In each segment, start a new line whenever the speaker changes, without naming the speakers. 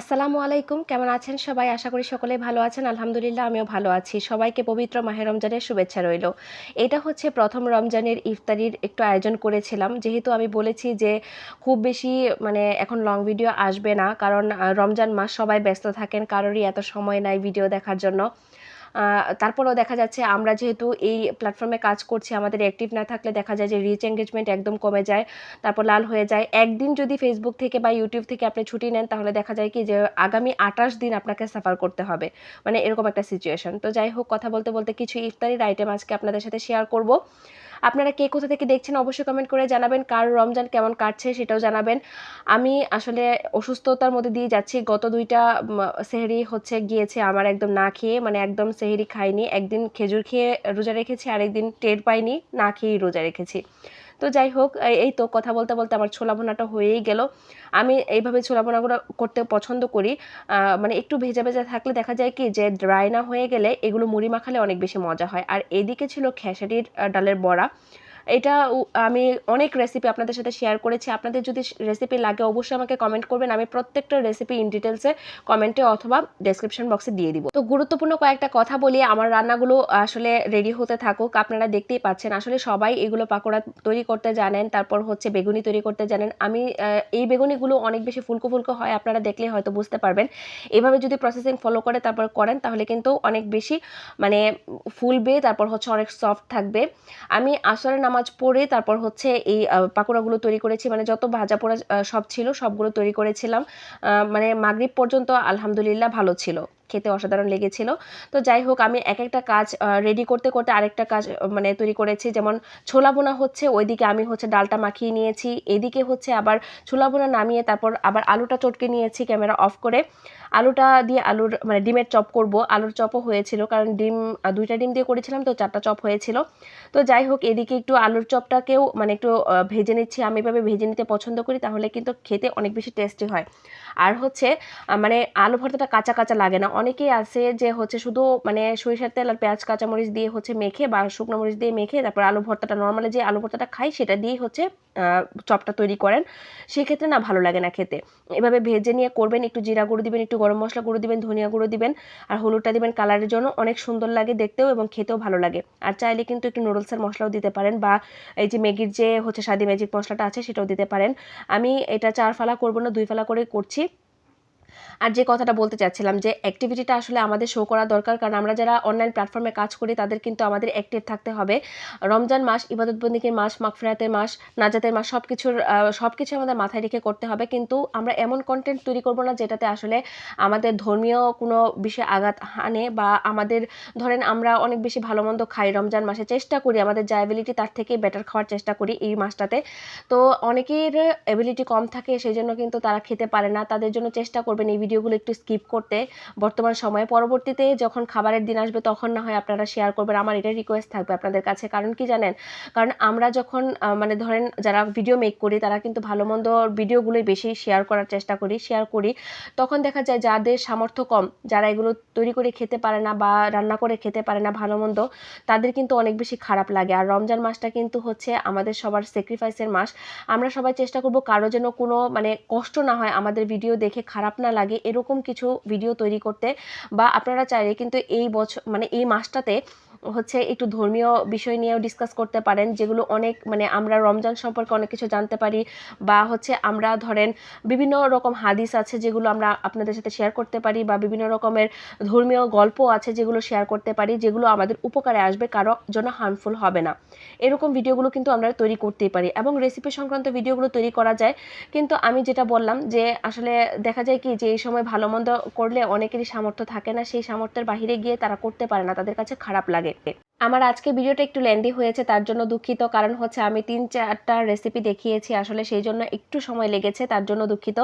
আসসালামু আলাইকুম, কেমন আছেন সবাই? আশা করি সকলে ভালো আছেন। আলহামদুলিল্লাহ, আমিও ভালো আছি। সবাইকে পবিত্র মাহে রমজানের শুভেচ্ছা রইল। এটা হচ্ছে প্রথম রমজানের ইফতারির একটু আয়োজন করেছিলাম। যেহেতু আমি বলেছি যে খুব বেশি মানে এখন লং ভিডিও আসবে না, কারণ রমজান মাস সবাই ব্যস্ত থাকেন, কারোরই এত সময় নাই ভিডিও দেখার জন্য। তারপরেও দেখা যাচ্ছে আমরা যেহেতু এই প্ল্যাটফর্মে কাজ করছি, আমাদের অ্যাক্টিভ না থাকলে দেখা যায় যে রিচ এঙ্গেজমেন্ট একদম কমে যায়, তারপর লাল হয়ে যায়। একদিন যদি ফেসবুক থেকে বা ইউটিউব থেকে আপনি ছুটি নেন, তাহলে দেখা যায় কি যে আগামী আঠাশ দিন আপনাকে সাফার করতে হবে। মানে এরকম একটা সিচুয়েশন তো যাই হোক, কথা বলতে বলতে কিছু ইফতারির আইটেম আজকে আপনাদের সাথে শেয়ার করব। আপনারা কে কোথা থেকে দেখছেন অবশ্যই কমেন্ট করে জানাবেন, কার রমজান কেমন কাটছে সেটাও জানাবেন। আমি আসলে অসুস্থতার মধ্যে দিয়ে যাচ্ছি, গত দুইটা সেহেরি হচ্ছে গিয়েছে আমার একদম না খেয়ে মানে একদম সেহেরি খাইনি, একদিন খেজুর খেয়ে রোজা রেখেছি আর একদিন টের পাইনি, না খেয়েই রোজা রেখেছি। তো যাই হোক এই- তো কথা বলতে বলতে আমার ছোলা বোনাটা হয়েই গেল। আমি এইভাবে ছোলা বোনাগুলো করতে পছন্দ করি। মানে একটু ভেজা ভেজা থাকলে দেখা যায় কি যে ড্রাই না হয়ে গেলে এগুলো মুড়ি মাখালে অনেক বেশি মজা হয়। আর এদিকে ছিল খেসারির ডালের বড়া। এটা আমি অনেক রেসিপি আপনাদের সাথে শেয়ার করেছি। আপনাদের যদি রেসিপি লাগে, অবশ্যই আমাকে কমেন্ট করবেন। আমি প্রত্যেকটা রেসিপি ইন ডিটেলসে কমেন্টে অথবা ডেসক্রিপশন বক্সে দিয়ে দিব। তো গুরুত্বপূর্ণ কয়েকটা কথা বলি। আমার রান্নাগুলো আসলে রেডি হতে থাকুক। আপনারা দেখতেই পাচ্ছেন, আসলে সবাই এগুলো পাকোড়া তৈরি করতে জানেন। তারপর হচ্ছে বেগুনি তৈরি করতে জানেন। আমি এই বেগুনিগুলো অনেক বেশি ফুলকো ফুলকো হয়, আপনারা দেখলে হয়তো বুঝতে পারবেন। এভাবে যদি প্রসেসিং ফলো করে, তারপর করেন, তাহলে কিন্তু অনেক বেশি মানে ফুলবে। তারপর হচ্ছে অনেক সফট থাকবে। আমি আসরের নামাজ পড়ে তারপর হচ্ছে এই পাকোড়াগুলো তৈরি করেছি। মানে যত ভাজা পোড়া সব ছিল, সবগুলো তৈরি করেছিলাম। মানে মাগরিব পর্যন্ত আলহামদুলিল্লাহ ভালো ছিল। খেতে অসাধারণ লেগেছিল। তো যাই হোক আমি এক একটা কাজ রেডি করতে করতে আরেকটা কাজ মানে তৈরি করেছি। যেমন ছোলা বোনা হচ্ছে, ওইদিকে আমি হচ্ছে ডালটা মাখিয়ে নিয়েছি। এদিকে হচ্ছে আবার ছোলা বোনা নামিয়ে তারপর আবার আলুটা চটকে নিয়েছি ক্যামেরা অফ করে। আলুটা দিয়ে আলুর মানে ডিমের চপ করব। আলুর চপও হয়েছিল, কারণ ডিম দুইটা ডিম দিয়ে করেছিলাম তো চারটা চপ হয়েছিল। তো যাই হোক এদিকে একটু আলুর চপটাকেও মানে একটু ভেজে নিচ্ছি। আমি এভাবে ভেজে নিতে পছন্দ করি, তাহলে কিন্তু খেতে অনেক বেশি টেস্টি হয়। আর হচ্ছে মানে আলু ভর্তাটা কাঁচা কাঁচা লাগে না। অনেকেই আছে যে হচ্ছে শুধু মানে সরিষার তেল আর পেঁয়াজ, কাঁচামরিচ দিয়ে হচ্ছে মেখে বা শুকনো মরিচ দিয়ে মেখে তারপর আলু ভর্তাটা নর্মালি যে আলু ভর্তাটা খাই সেটা দিয়েই হচ্ছে চপটা তৈরি করেন। সেক্ষেত্রে না ভালো লাগে না খেতে। এভাবে ভেজে নিয়ে করবেন, একটু জিরা গুঁড়ো দিবেন, একটু গরম মশলা গুঁড়ো দিবেন, ধনিয়া গুঁড়ো দিবেন আর হলুদটা দিবেন কালারের জন্য। অনেক সুন্দর লাগে দেখতেও এবং খেতেও ভালো লাগে। আর চাইলে কিন্তু একটু নুডলসের মশলাও দিতে পারেন বা এই যে ম্যাগির যে হচ্ছে স্বাদি ম্যাজিক মশলাটা আছে সেটাও দিতে পারেন। আমি এটা চার ফালা করব না, দুই ফালা করে করছি। আর যে কথাটা বলতে চাচ্ছিলাম যে অ্যাক্টিভিটিটা আসলে আমাদের শো করা দরকার, কারণ আমরা যারা অনলাইন প্ল্যাটফর্মে কাজ করি, তাদের কিন্তু আমাদের অ্যাক্টিভ থাকতে হবে। রমজান মাস ইবাদতবন্দিকের মাস, মাগফিরাতের মাস, নাজাতের মাস সব কিছুর সব কিছু আমাদের মাথায় রেখে করতে হবে। কিন্তু আমরা এমন কন্টেন্ট তৈরি করব না, যেটাতে আসলে আমাদের ধর্মীয় কোনো বিষয়ে আঘাত হানে বা আমাদের, ধরেন আমরা অনেক বেশি ভালো মন্দ খাই রমজান মাসে, চেষ্টা করি আমাদের যা অ্যাবিলিটি তার থেকে বেটার খাওয়ার চেষ্টা করি এই মাসটাতে। তো অনেকের এবিলিটি কম থাকে, সেই জন্য কিন্তু তারা খেতে পারে না, তাদের জন্য চেষ্টা করবেন এই ভিডিওগুলো একটু স্কিপ করতে বর্তমান সময়ে। পরবর্তীতে যখন খাবারের দিন আসবে, তখন না হয় আপনারা শেয়ার করবেন। আমার এটা রিকোয়েস্ট থাকবে আপনাদের কাছে। কারণ কি জানেন? কারণ আমরা যখন মানে ধরেন যারা ভিডিও মেক করি, তারা কিন্তু ভালো মন্দ ভিডিওগুলোই বেশি শেয়ার করার চেষ্টা করি শেয়ার করি। তখন দেখা যায় যাদের সামর্থ্য কম, যারা এগুলো তৈরি করে খেতে পারে না বা রান্না করে খেতে পারে না ভালো মন্দ, তাদের কিন্তু অনেক বেশি খারাপ লাগে। আর রমজান মাসটা কিন্তু হচ্ছে আমাদের সবার স্যাক্রিফাইসের মাস। আমরা সবাই চেষ্টা করব কারও যেন কোনো মানে কষ্ট না হয় আমাদের ভিডিও দেখে খারাপ না লাগে। এরকম কিছু ভিডিও তৈরি করতে বা আপনারা চাইলে কিন্তু এই বছর মানে এই মাসটাতে হচ্ছে একটু ধর্মীয় বিষয় নিয়েও ডিসকাস করতে পারেন, যেগুলো অনেক মানে আমরা রমজান সম্পর্কে অনেক কিছু জানতে পারি বা হচ্ছে আমরা ধরেন বিভিন্ন রকম হাদিস আছে যেগুলো আমরা আপনাদের সাথে শেয়ার করতে পারি বা বিভিন্ন রকমের ধর্মীয় গল্প আছে যেগুলো শেয়ার করতে পারি, যেগুলো আমাদের উপকারে আসবে, কারও জন্য হার্মফুল হবে না। এরকম ভিডিওগুলো কিন্তু আমরা তৈরি করতেই পারি এবং রেসিপি সংক্রান্ত ভিডিওগুলো তৈরি করা যায়। কিন্তু আমি যেটা বললাম যে আসলে দেখা যায় কি যে এই সময় ভালো মন্দ করলে অনেকেরই সামর্থ্য থাকে না, সেই সামর্থ্যের বাইরে গিয়ে তারা করতে পারে না, তাদের কাছে খারাপ লাগে। আমার আজকে ভিডিওটা একটু লেন্দি হয়েছে, তার জন্য দুঃখিত। কারণ হচ্ছে আমি তিন, চারটা রেসিপি দেখিয়েছি, আসলে সেই জন্য একটু সময় লেগেছে, তার জন্য দুঃখিত।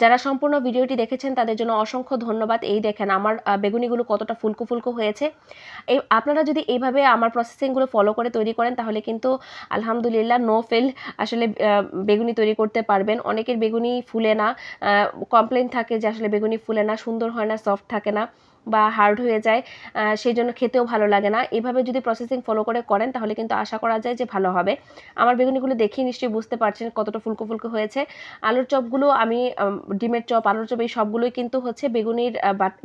যারা সম্পূর্ণ ভিডিওটি দেখেছেন, তাদের জন্য অসংখ্য ধন্যবাদ। এই দেখেন, আমার বেগুনিগুলো কতটা ফুলকো ফুলকো হয়েছে। এই, আপনারা যদি এইভাবে আমার প্রসেসিংগুলো ফলো করে তৈরি করেন, তাহলে কিন্তু আলহামদুলিল্লাহ নো ফেল আসলে বেগুনি তৈরি করতে পারবেন। অনেকের বেগুনি ফুলে না কমপ্লেন থাকে যে আসলে বেগুনি ফুলে না, সুন্দর হয় না সফট থাকে না। বা হার্ড হয়ে যায় সেই জন্য খেতেও ভালো লাগে না। এভাবে যদি প্রসেসিং ফলো করে, করেন, তাহলে কিন্তু আশা করা যায় যে ভালো হবে। আমার বেগুনিগুলো দেখেই নিশ্চয়ই বুঝতে পারছেন কতটা ফুলকো ফুলকো হয়েছে। আলুর চপগুলো আমি ডিমের চপ, আলুর চপ এই সবগুলোই কিন্তু হচ্ছে বেগুনির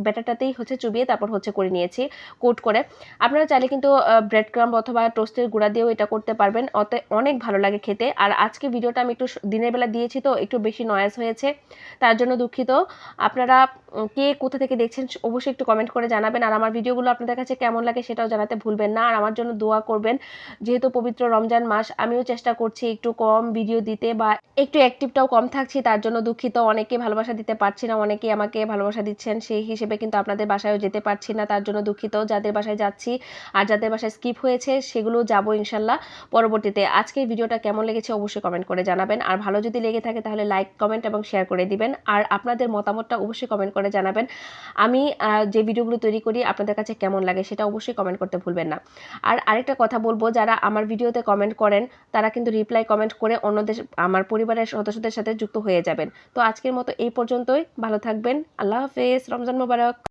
ব্যাটারটাতেই হচ্ছে চুবিয়ে তারপর হচ্ছে করে নিয়েছি, কোট করে। আপনারা চাইলে কিন্তু ব্রেড ক্রাম্ব অথবা টোস্টের গুঁড়া দিয়েও এটা করতে পারবেন। অত, অনেক ভালো লাগে খেতে। আর আজকে ভিডিওটা আমি একটু দিনের বেলা দিয়েছি তো, একটু বেশি নয়েজ হয়েছে, তার জন্য দুঃখিত। আপনারা কে কোথা থেকে দেখছেন, অবশ্যই একটু কমেন্ট করে জানাবেন। আর আমার ভিডিওগুলো আপনাদের কাছে কেমন লাগে সেটাও জানাতে ভুলবেন না। আর আমার জন্য দোয়া করবেন যেহেতু পবিত্র রমজান মাস আমিও চেষ্টা করছি একটু কম ভিডিও দিতে বা একটু অ্যাক্টিভটাও কম থাকছি তার জন্য দুঃখিত। অনেকে ভালোবাসা দিতে পারছি না অনেকে আমাকে ভালোবাসা দিচ্ছেন সেই হিসেবে কিন্তু আপনাদের বাসায়ও যেতে পারছি না তার জন্য দুঃখিত। যাদের বাসায় যাচ্ছি আর যাদের বাসায় স্কিপ হয়েছে সেগুলো যাব ইনশাল্লাহ পরবর্তীতে। আজকের ভিডিওটা কেমন লেগেছে অবশ্যই কমেন্ট করে জানাবেন। আর ভালো যদি লেগে থাকে তাহলে লাইক কমেন্ট এবং শেয়ার করে দিবেন। আর আপনাদের মতামতটা অবশ্যই কমেন্ট করে জানাবেন। আমি আহ, যে ভিডিওগুলো তৈরি করি, আপনাদের কাছে কেমন লাগে সেটা অবশ্যই কমেন্ট করতে ভুলবেন না। আর আরেকটা কথা বলব, যারা আমার ভিডিওতে কমেন্ট করেন, তারা কিন্তু রিপ্লাই কমেন্ট করে অন্যদের, আমার পরিবারের সদস্যদের সাথে যুক্ত হয়ে যাবেন। তো আজকের মতো এই পর্যন্তই, ভালো থাকবেন, আল্লাহ হাফেজ, রমজান মোবারক।